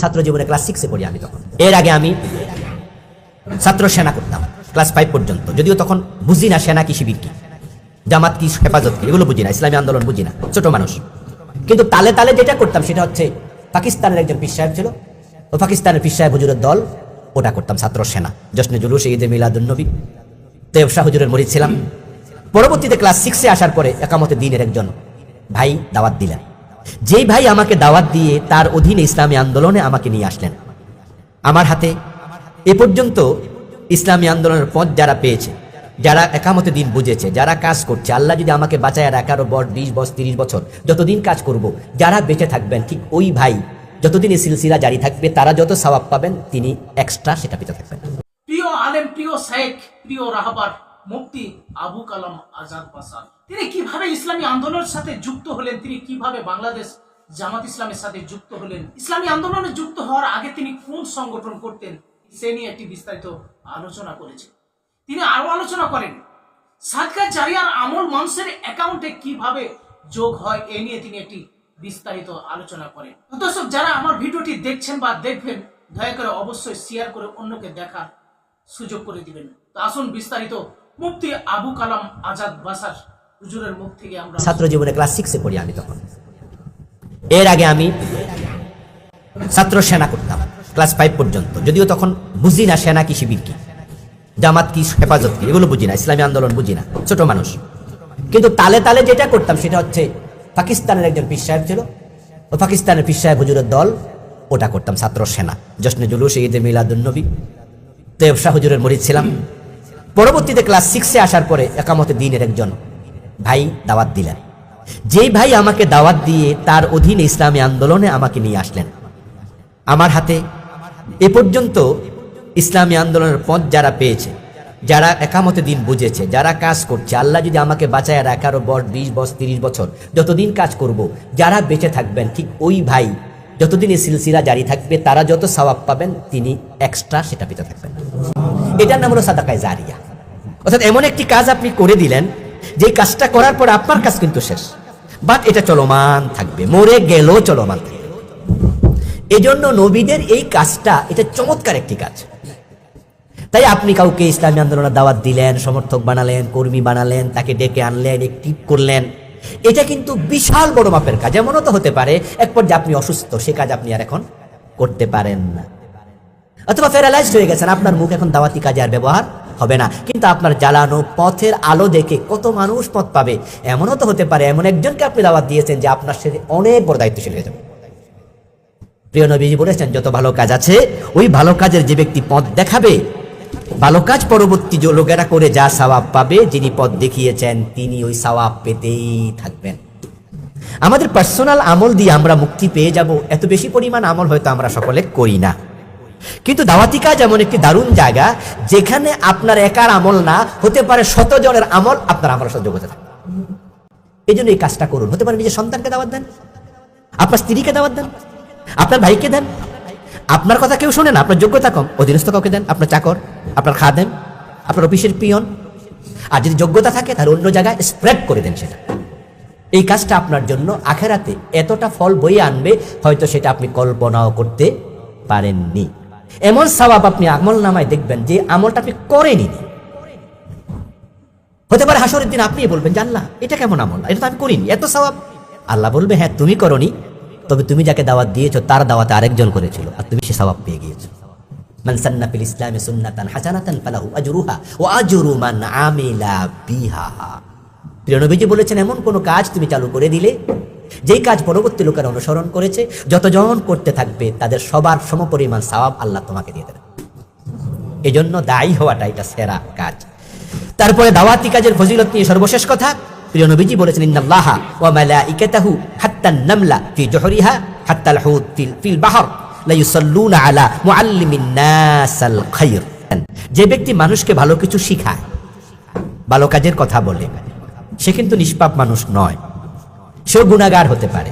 ছাত্র জীবনে ক্লাস সিক্সে পড়ি আমি তখন। এর আগে আমি ছাত্র সেনা করতাম ক্লাস ফাইভ পর্যন্ত। যদিও তখন বুঝি না সেনা কি শিবির কি। জামাত কি হেফাজত কি, এগুলো বুঝি না, ইসলামী আন্দোলন বুঝি না, ছোট মানুষ। কিন্তু তালে তালে যেটা করতাম সেটা হচ্ছে, পাকিস্তানের একজন পীর সাহেব ছিল, ও পাকিস্তানের পীর সাহেব হুজুরের দল, ওটা করতাম ছাত্র সেনা। জশ্নে জুলুস, ঈদে মিলাদুন্নবী তেব শাহ হুজুরের মরিদ ছিলাম। পরবর্তীতে ক্লাস সিক্সে আসার পরে একামতে দিনের একজন ভাই দাওয়াত দিলেন। যেই ভাই আমাকে দাওয়াত দিয়ে তার অধীনে ইসলামী আন্দোলনে আমাকে নিয়ে আসলেন। আমার হাতে এ পর্যন্ত ইসলামী আন্দোলনের পথ যারা পেয়েছে, যারা একামতে দিন বুঝেছে, যারা কাজ করছে, আল্লাহ যদি আমাকে বাঁচায় এগারো বর বিশ বছর তিরিশ বছর যতদিন কাজ করব, যারা বেঁচে থাকবেন, ঠিক ওই ভাই যতদিন এই সিলসিলা জারি থাকবে, তারা যত সওয়াব পাবেন, তিনি এক্সট্রা সেটা পেতে থাকবেন। প্রিয় আলেম, প্রিয় শেখ, প্রিয় রাহবার মুফতি আবু কালাম আজাদ তিনি কীভাবে ইসলামী আন্দোলনের সাথে যুক্ত হলেন? তিনি কীভাবে বাংলাদেশ জামাত ইসলামের সাথে যুক্ত হলেন? ইসলামী আন্দোলনে যুক্ত হওয়ার আগে তিনি কোন সংগঠন করতেন? সে নিয়ে একটি বিস্তারিত আলোচনা করেছেন। তিনি আরও আলোচনা করেন, সাদকা জারিয়ার আমল মানুষের অ্যাকাউন্টে কীভাবে যোগ হয় এ নিয়ে তিনি একটি বিস্তারিত আলোচনা করেন। দর্শক যারা আমার ভিডিওটি দেখছেন বা দেখবেন, দয়া করে অবশ্যই শেয়ার করে অন্যকে দেখার সুযোগ করে দিবেন। তো আসুন বিস্তারিত মুফতি আবু কালাম আজাদ বাসার ছাত্র জীবনে ক্লাস সিক্সে পড়ি আমি তখন। এর আগে আমি ছাত্র সেনা করতাম ক্লাস ফাইভ পর্যন্ত। যদিও তখন বুঝি না সেনা কি শিবির কি, জামাত কি, হেফাজত কি, এগুলো বুঝি না, ইসলামী আন্দোলন বুঝি না, ছোট মানুষ। কিন্তু তালে তালে যেটা করতাম সেটা হচ্ছে পাকিস্তানের একজন পীর সাহেব ছিল, ও পাকিস্তানের পীর সাহেব হুজুরের দল, ওটা করতাম ছাত্র সেনা। জশ্নে জুলুস, ঈদে মিলাদুন্নবী তেব শাহ হুজুরের মরিদ ছিলাম। পরবর্তীতে ক্লাস সিক্সে আসার পরে একামতে দিনের একজন ভাই দাওয়াত দিলেন। যেই ভাই আমাকে দাওয়াত দিয়ে তার অধীনে ইসলামী আন্দোলনে আমাকে নিয়ে আসলেন। আমার হাতে এ পর্যন্ত ইসলামী আন্দোলনের পথ যারা পেয়েছে, যারা একামতে দিন বুঝেছে, যারা কাজ করছে, আল্লাহ যদি আমাকে বাঁচায় এগারো বর বিশ বছর, তিরিশ বছর, যতদিন কাজ করব, যারা বেঁচে থাকবেন, ঠিক ওই ভাই যতদিন এই সিলসিলা জারি থাকবে, তারা যত সওয়াব পাবেন, তিনি এক্সট্রা সেটা পেতে থাকবেন। এটার নাম হলো সাদাকায় জারিয়া। অর্থাৎ এমন একটি কাজ আপনি করে দিলেন যে কাজটা করার পর আপনার কাজ কিন্তু শেষ। বাট এটা চলমান থাকবে। মরে গেলেও চলমান থাকবে। এজন্য নবীদের এই কাজটা, এটা চমৎকার একটি কাজ। তাই আপনি কাউকে ইসলামী আন্দোলনের দাওয়াত দিলেন, সমর্থক বানালেন, কর্মী বানালেন, তাকে ডেকে আনলেন একটিভ করলেন, এটা কিন্তু বিশাল বড় মাপের কাজ। এমনও তো হতে পারে, এক পর্যায়ে আপনি অসুস্থ, সে কাজ আপনি আর এখন করতে পারেন না। অথবা প্যারালাইজড হয়ে গেছেন, আপনার মুখ এখন দাওয়াতি কাজে আর ব্যবহার হবে না। কিন্তু আপনার জ্বালানো পথের আলো দেখে কত মানুষ পথ পাবে? এমনও তো হতে পারে, এমন একজনকে আপনি দাওয়াত দিয়েছেন যে আপনার সাথে অনেক বড় দায়িত্বশীল হয়ে যাবে। প্রিয় নবীজি বলেছেন, যত ভালো কাজ আছে, ওই ভালো কাজের যে ব্যক্তি পথ দেখাবে, ভালো কাজ পরবর্তী লোকেরা করে যা সওয়াব পাবে, যিনি পথ দেখিয়েছেন, তিনি ওই সওয়াব পেতেই থাকবেন। আমাদের পার্সোনাল আমল দিয়ে আমরা মুক্তি পেয়ে যাব। এত বেশি পরিমাণ আমল হয়তো আমরা সকলে করি না। কিন্তু দাওয়াতি কাজ এমন একটি দারুণ জায়গা, যেখানে আপনার একার আমল না, হতে পারে শত জনের আমল আপনার আমলের সাথে যোগাতে থাকে এই জন্য এই কাজটা করুন। হতে পারে নিজের সন্তানকে দাওয়াত দেন, আপনার স্ত্রীকে দাওয়াত দেন, আপনার ভাইকে দেন, আপনার কথা কেউ শোনে না, আপনার যোগ্যতা কম, অধীনস্থ কাউকে দেন, আপনার চাকর, আপনার খাদেম, আপনার অফিসের পিয়ন, আর যদি যোগ্যতা থাকে তাহলে অন্য জায়গায় স্প্রেড করে দেন সেটা। এই কাজটা আপনার জন্য আখেরাতে এতটা ফল বয়ে আনবে, হয়তো সেটা আপনি কল্পনাও করতে পারেননি। এমন সবাব আপনি আমল নামায় দেখবেন যে আমলটা আপনি করেনি হতে পারে হাসরের দিন আপনি বলবেন আল্লাহ, এটা কেমন আমল? এটা তো আমি করিনি, এত সবাব আল্লাহ বলবে হ্যাঁ তুমি করনি, তবে তুমি যাকে দাওয়াত দিয়েছ, তার দাওয়াতে আরেকজন করেছিল, আর তুমি সে সবাব পেয়ে গিয়েছো। বলেছেন, এমন কোন কাজ তুমি চালু করে দিলে যেই কাজ পরবর্তী লোকেরা অনুসরণ করেছে, যতজন করতে থাকবে, তাদের সবার সমপরিমাণ সওয়াব আল্লাহ তোমাকে দিয়ে দেবেন। এই জন্য দায়ী হওয়াটা এটা সেরা কাজ। তারপরে দাওয়াতি কাজের ফজিলত নিয়ে সর্বশেষ কথা, প্রিয় নবীজি বলেছেন, ইন্নাল্লাহা ওয়া মালাইকাতাহু হাত্তা নামলা ফি জহরিহা হাত্তা আল-হুত ফিল বাহর আলা মুআল্লিমিন নাসাল যে ব্যক্তি মানুষকে ভালো কিছু শিখায়, ভালো কাজের কথা বলে, সে কিন্তু নিষ্পাপ মানুষ নয়। সেও গুণাগার হতে পারে।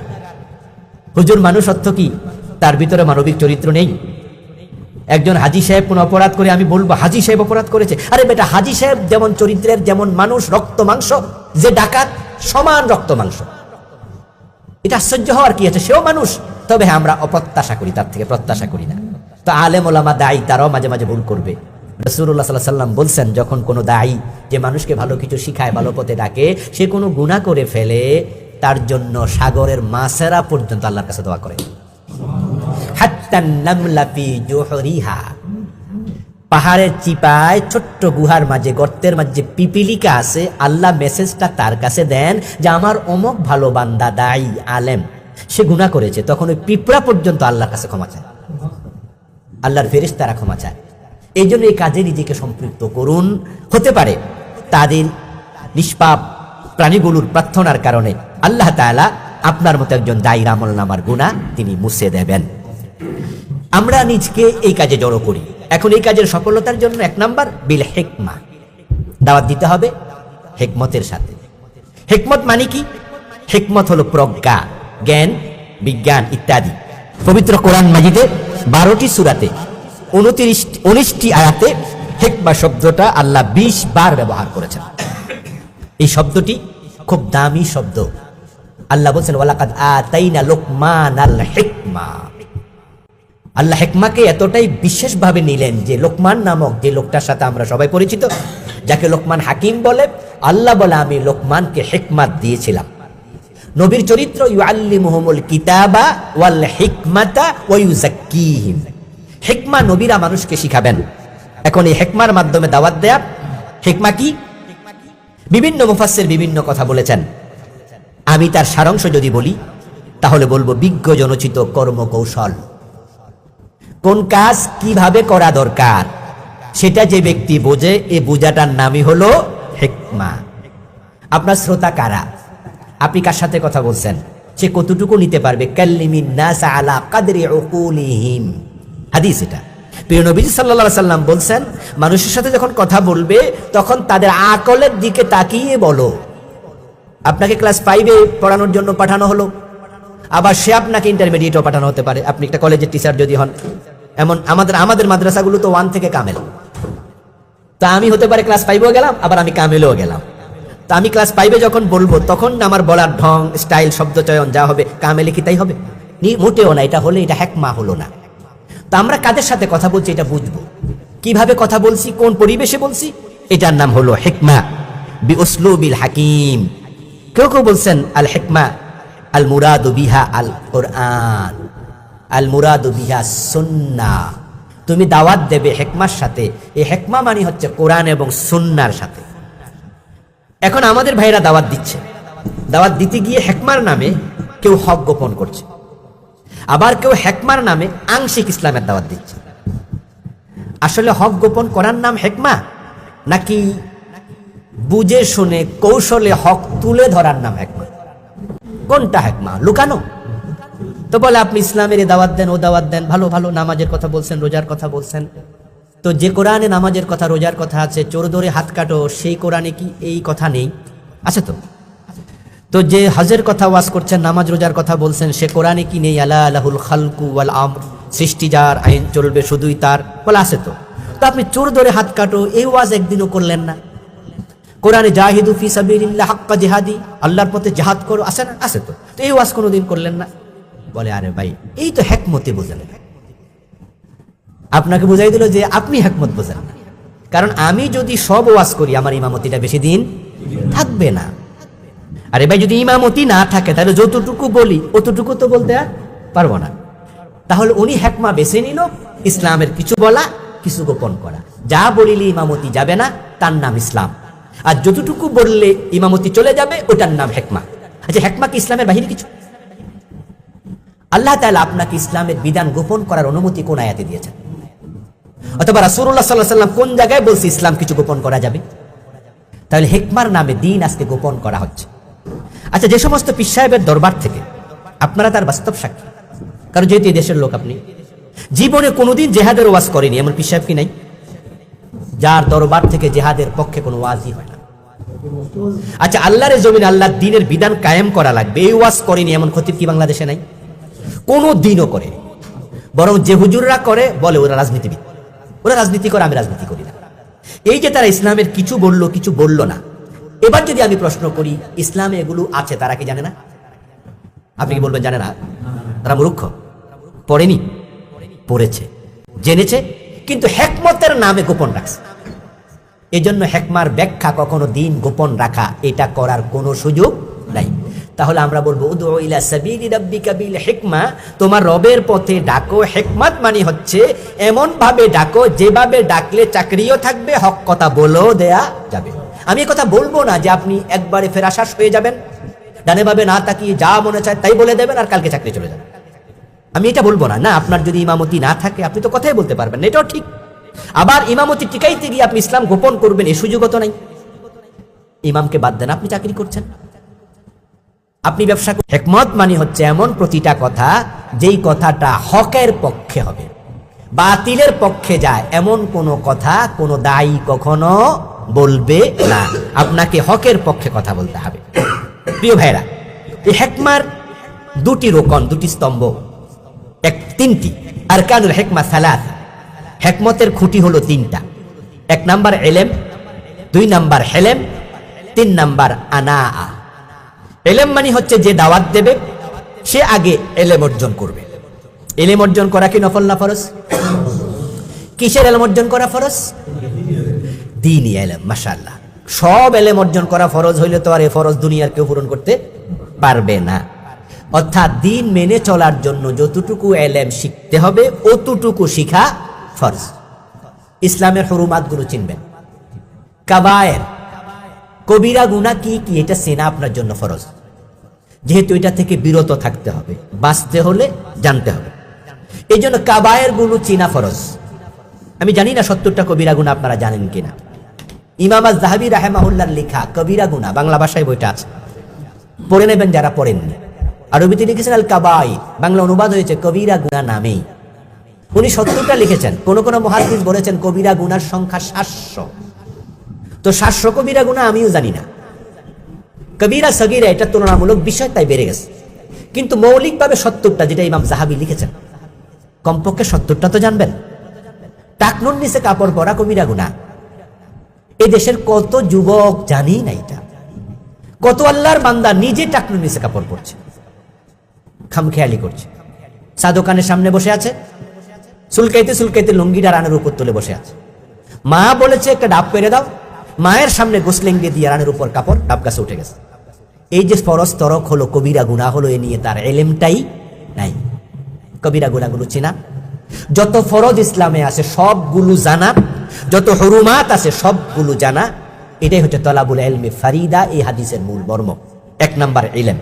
হুজুর মানুষ অর্থ কি? তার ভিতরে মানবিক চরিত্র নেই। একজন হাজি সাহেব কোন অপরাধ করে, আমি বলব, হাজি সাহেব অপরাধ করেছে। আরে বেটা, হাজি সাহেব যেমন চরিত্রের, যেমন মানুষ, রক্ত মাংস, যে ডাকাত, সমান রক্ত মাংস। এটা আশ্চর্য হওয়ার কি আছে? সেও মানুষ। তবে হ্যাঁ আমরা অপ্রত্যাশা করি, তার থেকে প্রত্যাশা করি না। তো আলেম ওলামা দায়ী, তারাও মাঝে মাঝে ভুল করবে। রসুল্লাহ সাল্লাহ সাল্লাম বলছেন, যখন কোনো দায়ী যে মানুষকে ভালো কিছু শিখায়, ভালো পথে ডাকে, সে কোনো গুণা করে ফেলে তার জন্য সাগরের মাছেরা পর্যন্ত আল্লাহর কাছে দোয়া করে। পাহাড়ের চিপায় ছোট্ট গুহার মাঝে, গর্তের মাঝে পিপিলিকা আছে। আল্লাহ মেসেজটা তার কাছে দেন যে, আমার অমক ভালো বান্দা দায়ী আলেম, সে গুণা করেছে। তখন ওই পিঁপড়া পর্যন্ত আল্লাহর কাছে ক্ষমা চায়। আল্লাহর ফেরেশ তারা ক্ষমা চায়। এই জন্য এই কাজে নিজেকে সম্পৃক্ত করুন। হতে পারে তাদের নিষ্পাপ প্রাণীগুলোর প্রার্থনার কারণে আল্লাহ তাআলা আপনার মতো একজন দায়ী আমল নামার গুণা তিনি মুছে দেবেন। আমরা নিজকে এই কাজে জড়ো করি। এখন এই কাজের সফলতার জন্য এক নাম্বার বিল হেকমা। দাওয়াত দিতে হবে হেকমতের সাথে। হেকমত মানে কি? হেকমত হলো প্রজ্ঞা, জ্ঞান, বিজ্ঞান ইত্যাদি। পবিত্র কোরআন মাজিদে বারোটি সুরাতে উনত্রিশ উনিশটি আয়াতে হেকমা শব্দটা আল্লাহ বিশ বার ব্যবহার করেছেন। এই শব্দটি খুব দামি শব্দ। আল্লাহ বলছেন, ওয়ালাকাদ আতাইনা লোকমান আল হেকমা। আল্লাহ হেকমাকে এতটাই বিশেষভাবে নিলেন যে লোকমান নামক যে লোকটার সাথে আমরা সবাই পরিচিত, যাকে লোকমান হাকিম বলে, আল্লাহ বলে, আমি লোকমানকে হেকমাত দিয়েছিলাম। নবীর চরিত্র ইউআল্লি মুহমুল কিতাবা ওয়াল হিকমাতা ওয়ুজাক্কিহিম হেকমা নবীরা মানুষকে শিখাবেন। এখন এই হেকমার মাধ্যমে দাওয়াত দেয়া, হেকমা কি? বিভিন্ন মুফাসসির বিভিন্ন কথা বলেছেন। আমি তার সারাংশ যদি বলি, তাহলে বলব বিজ্ঞ জনচিত কর্মকৌশল। কোন কাজ কীভাবে করা দরকার, সেটা যে ব্যক্তি বোঝে, এ বোঝাটার নামই হলো হেকমা। আপনার শ্রোতা কারা? আপনি কার সাথে কথা বলছেন? সে কতটুকু নিতে পারবে? আলা হাদিস এটা। প্রিয় নবীজি সাল্লাল্লাহু সাল্লাম বলছেন, মানুষের সাথে যখন কথা বলবে, তখন তাদের আকলের দিকে তাকিয়ে বলো। আপনাকে ক্লাস ফাইভে পড়ানোর জন্য পাঠানো হলো। আবার সে আপনাকে ইন্টারমিডিয়েটও পাঠানো হতে পারে। আপনি একটা কলেজের টিচার যদি হন। এমন আমাদের আমাদের মাদ্রাসাগুলো তো ওয়ান থেকে কামেল। তা আমি হতে পারে ক্লাস ফাইভেও গেলাম, আবার আমি কামেলেও গেলাম। তা আমি ক্লাস ফাইভে যখন বলব, তখন আমার বলার ঢং স্টাইল শব্দ চয়ন যা হবে, কামেলে কি তাই হবে? নি- মোটেও না, এটা হলে এটা হ্যাকমা হলো না। তা আমরা কাদের সাথে কথা বলছি এটা বুঝব। কীভাবে কথা বলছি, কোন পরিবেশে বলছি? এটার নাম হলো হেকমা বি উসলুবিল হাকিম। কেউ কেউ বলছেন আল হেকমা আল মুরাদু বিহা আল কোরআন আল মুরাদু বিহা সুন্না। তুমি দাওয়াত দেবে হেকমার সাথে। এই হেকমা মানে হচ্ছে কোরআন এবং সুন্নার সাথে। এখন আমাদের ভাইরা দাওয়াত দিচ্ছে। দাওয়াত দিতে গিয়ে হেকমার নামে কেউ হক গোপন করছে। আবার কেউ হেকমার নামে আংশিক ইসলামের দাওয়াত দিচ্ছে। আসলে হক গোপন করার নাম হেকমা নাকি বুঝে শুনে কৌশলে হক তুলে ধরার নাম হেকমা কোনটা হেকমা লুকানো? তো বলে, আপনি ইসলামের দাওয়াত দেন, ও দাওয়াত দেন, ভালো ভালো নামাজের কথা বলছেন, রোজার কথা বলছেন। তো যে কোরআনে নামাজের কথা, রোজার কথা আছে, চোর ধরে হাত কাটো, সেই কোরআনে কি এই কথা নেই? আছে তো? তো যে হজের কথা ওয়াজ করছেন, নামাজ, রোজার কথা বলছেন, সে কোরআনে কি নেই? আলা আলাহুল খালকু ওয়াল আমর। সৃষ্টি যার, আইন চলবে শুধুই তার। বলে, আছে তো? তো আপনি চোর ধরে হাত কাটো, এই ওয়াজ একদিনও করলেন না। কোরআনে জাহিদু ফি সাবিলিল্লাহ হাক্কা জিহাদি, আল্লাহর পথে জাহাদ করো আছে না? আছে তো। তো এই ওয়াজ কোনোদিন করলেন না? বলে, আরে ভাই, এই তো হ্যাকমতে বোঝেন আপনাকে বুঝাই দিল যে আপনি হ্যাকমত বোঝেন না। কারণ আমি যদি সব ওয়াজ করি, আমার ইমামতিটা বেশি দিন থাকবে না। আরে ভাই, যদি ইমামতি না থাকে, তাহলে যতটুকু বলি, অতটুকু তো বলতে আর পারব না। তাহলে উনি হ্যাকমা বেছে নিল, ইসলামের কিছু বলা, কিছু গোপন করা। যা বলিলে ইমামতি যাবে না, তার নাম ইসলাম। আর যতটুকু বললে ইমামতি চলে যাবে, ওটার নাম হেকমা। আচ্ছা হেকমা কি ইসলামের বাহিরে কিছু? আল্লাহ তাআলা আপনাকে ইসলামের বিধান গোপন করার অনুমতি কোন আয়াতে দিয়েছেন? অথবা রাসূলুল্লাহ সাল্লাল্লাহু আলাইহি সাল্লাম কোন জায়গায় বলছে ইসলাম কিছু গোপন করা যাবে? তাহলে হেকমার নামে দিন আজকে গোপন করা হচ্ছে। আচ্ছা যে সমস্ত পীর সাহেবের দরবার থেকে আপনারা তার বাস্তব সাক্ষী। কারণ যেহেতু দেশের লোক আপনি। জীবনে কোনোদিন জেহাদের ওয়াজ করেনি, এমন পীর সাহেব কি নাই? যার দরবার থেকে জেহাদের পক্ষে কোনো ওয়াজই হয় না। আচ্ছা আল্লাহর জমিন, আল্লাহর দিনের বিধান কায়েম করা লাগবে। এই ওয়াজ করেনি, এমন খতিব কি বাংলাদেশে নাই? কোনো দিনও করে বরং যে হুজুররা করে, বলে ওরা রাজনীতিবিদ। ওরা রাজনীতি করে, আমি রাজনীতি করি না। এই যে তারা ইসলামের কিছু বলল কিছু বলল না। এবার যদি আমি প্রশ্ন করি, ইসলামে এগুলো আছে, তারা কি জানে না? আপনি কি বলবেন, জানে না? তারা মূর্খ। পড়েনি? পড়েছে। জেনেছে? কিন্তু হেকমতের নামে গোপন রাখছে। এই জন্য হেকমার ব্যাখ্যা কখনো দিন গোপন রাখা, এটা করার কোনো সুযোগ নাই। তাহলে আমরা বলব উদু ইলা সাবিলি বিল তোমার রবের পথে ডাকো, হেকমাত মানে হচ্ছে এমন ভাবে ডাকো, যেভাবে ডাকলে চাকরিও থাকবে, হক কথা বলেও দেয়া যাবে। আমি কথা বলব না যে আপনি একবারে ফেরাশ্বাস হয়ে যাবেন। ডানে ভাবে না তাকিয়ে যা মনে চায় তাই বলে দেবেন আর কালকে চাকরি চলে যাবে। আমি এটা বলব না। না, আপনার যদি ইমামতি না থাকে, আপনি তো কথাই বলতে পারবেন না। এটাও ঠিক আবার ইমামতি টিকাইতে গিয়ে আপনি ইসলাম গোপন করবেন এই সুযোগও তো নাই। ইমামকে বাদ দেন, আপনি চাকরি করছেন। আপনি ব্যবসা হেকমত মানে হচ্ছে এমন প্রতিটা কথা, যেই কথাটা হকের পক্ষে হবে। বাতিলের পক্ষে যায়, এমন কোনো কথা কোনো দায়ী কখনো বলবে না। আপনাকে হকের পক্ষে কথা বলতে হবে। প্রিয় ভাইরা এই হেকমার দুটি রোকন, দুটি স্তম্ভ, এক তিনটি। আর কানুল হেকমা সালাত। হেকমতের খুঁটি হলো তিনটা। এক নাম্বার এলেম, দুই নাম্বার হেলেম, তিন নাম্বার আনা এলেম মানে হচ্ছে যে দাওয়াত দেবে, সে আগে এলেম অর্জন করবে। এলেম অর্জন করা কি নফল না ফরজ? কিসের এলেম অর্জন করা ফরজ? দিনই এলেম মাশাল্লাহ সব এলেম অর্জন করা ফরজ হইলে তো আর এ ফরজ দুনিয়ার কেউ পূরণ করতে পারবে না। অর্থাৎ দিন মেনে চলার জন্য যতটুকু এলেম শিখতে হবে, অতটুকু শিখা ফরজ। ইসলামের হরুমাতগুলো চিনবেন। কাবায়ের, কবিরা গুণা কি কি, এটা চেনা আপনার জন্য ফরজ। যেহেতু এটা থেকে বিরত থাকতে হবে, বাঁচতে হলে জানতে হবে। এই জন্য কাবায়েরগুলো চিনা ফরজ। আমি জানি না সত্তরটা কবিরা গুণা আপনারা জানেন কিনা। ইমাম জাহাবি রাহেমাহুল্লার লেখা কবিরা গুণা বাংলা ভাষায় বইটা আছে। পড়ে নেবেন যারা পড়েননি। আরবিতে লিখেছেন আল কাবাই বাংলা অনুবাদ হয়েছে কবিরা গুণা নামেই। উনি সত্তরটা লিখেছেন। কোন কোন মহাদিস বলেছেন, কবিরা গুনার সংখ্যা সাতশো। তো সাতশো কবিরা গুণা আমিও জানি না। কবিরা সগিরা, এটা তুলনামূলক বিষয় তাই বেড়ে গেছে। কিন্তু মৌলিকভাবে সত্তরটা, যেটা ইমাম জাহাবি লিখেছেন, কমপক্ষে সত্তরটা তো জানবেন। টাকনুর নিচে কাপড় পরা কবিরা গুণা। এই দেশের কত যুবক জানি না এটা। কত আল্লাহর বান্দা নিজে টাকনুর নিচে কাপড় পরছে, খামখেয়ালি করছে। চা দোকানের সামনে বসে আছে। সুলকাইতে সুলকাইতে লুঙ্গিটা রানের উপর তুলে বসে আছে। মা বলেছে, একটা ডাব পেরে দাও। মায়ের সামনে গোসলিং দিয়ে দিয়ে রানের উপর কাপড়, ডাব গাছে উঠে গেছে। এই যে ফরজ তরক হলো, কবিরা গুণা হলো, এ নিয়ে তার এলেমটাই নাই। কবিরা গুণাগুলো চেনা। যত ফরজ ইসলামে আছে, সবগুলো জানা। যত হরুমাত আছে, সবগুলো জানা। এটাই হচ্ছে তলাবুল এলমে ফারিদা, এই হাদিসের মূল মর্ম। এক নাম্বার এলেম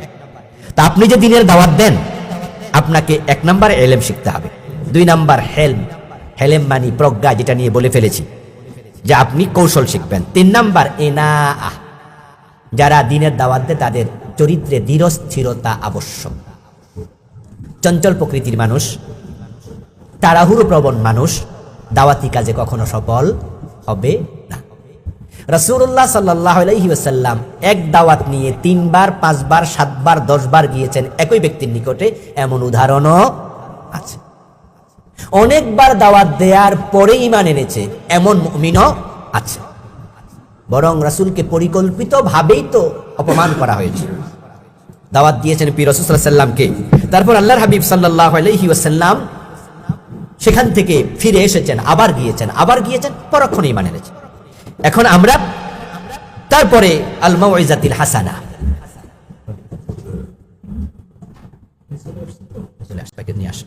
তা আপনি যে দিনের দাওয়াত দেন, আপনাকে এক নাম্বার এলেম শিখতে হবে। দুই নাম্বার হেলম, হেলেম মানি প্রজ্ঞা যেটা নিয়ে বলে ফেলেছি, যে আপনি কৌশল শিখবেন। তিন নাম্বার এনা আহ যারা দিনের দাওয়াত দেয় তাদের চরিত্রে দৃঢ়স্থিরতা আবশ্যক। চঞ্চল প্রকৃতির মানুষ, তাড়াহুড়ো প্রবণ মানুষ, দাওয়াতি কাজে কখনো সফল হবে না। রসুল্লাহ সাল্লাহ এক দাওয়াত নিয়ে তিনবার, পাঁচবার, সাতবার, দশবার গিয়েছেন একই ব্যক্তির নিকটে। এমন উদাহরণও আছে। অনেকবার দাওয়াত দেওয়ার পরে ইমান এনেছে, এমন মিনও আছে। বরং রাসুলকে পরিকল্পিতভাবেই তো অপমান করা হয়েছে। দাওয়াত দিয়েছেন পি রসুল্লাহামকে তারপর আল্লাহর হাবিব সাল্লাহ আলহি ওয়াসাল্লাম সেখান থেকে ফিরে এসেছেন, আবার গিয়েছেন আবার গিয়েছেন পরক্ষণেই মানে এনেছে। এখন আমরা তারপরে আল মাওয়াইজাতিল হাসানা নিয়ে আস।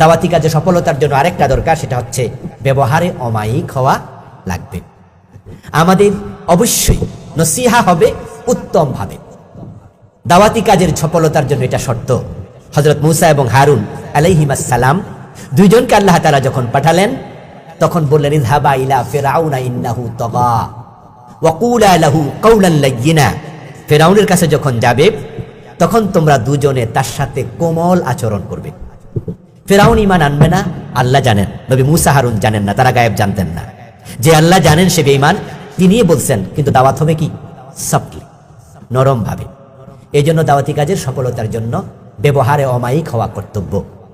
দাওয়াতি কাজে সফলতার জন্য আরেকটা দরকার, সেটা হচ্ছে ব্যবহারে অমায়িক হওয়া লাগবে। আমাদের অবশ্যই নসিহা হবে উত্তম ভাবে দাওয়াতি কাজের সফলতার জন্য এটা শর্ত। হজরত মুসা এবং হারুন আলাইহিমাসালাম দুইজনকে আল্লাহ তালা যখন পাঠালেন, তখন বললেন, ইযহাবা ইলা ফিরাউনা ইন্নাহু তাগা। ফিরাউনের কাছে যখন যাবে তখন তোমরা দুজনে তার সাথে কোমল আচরণ করবে। ফেরাউন ইমান আনবে না, আল্লাহ জানেন। নবী মুসা, হারুন জানেন না, তারা গায়েব জানতেন না। যে আল্লাহ জানেন সে বেঈমান তিনি বলছেন, কিন্তু দাওয়াত হবে কি? সফটলি নরম ভাবে এই জন্য দাওয়াতি কাজের সফলতার জন্য ব্যবহারে অমায়িক হওয়া কর্তব্য।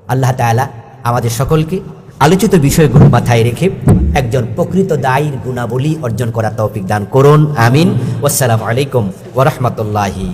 আল্লাহ তাআলা আমাদের সকলকে আলোচিত বিষয়গুলো মাথায় রেখে একজন প্রকৃত দায়ীর গুণাবলী অর্জন করার তৌফিক দান করুন। আমিন। ওয়াসসালামু আলাইকুম ওরহমতুল্লাহি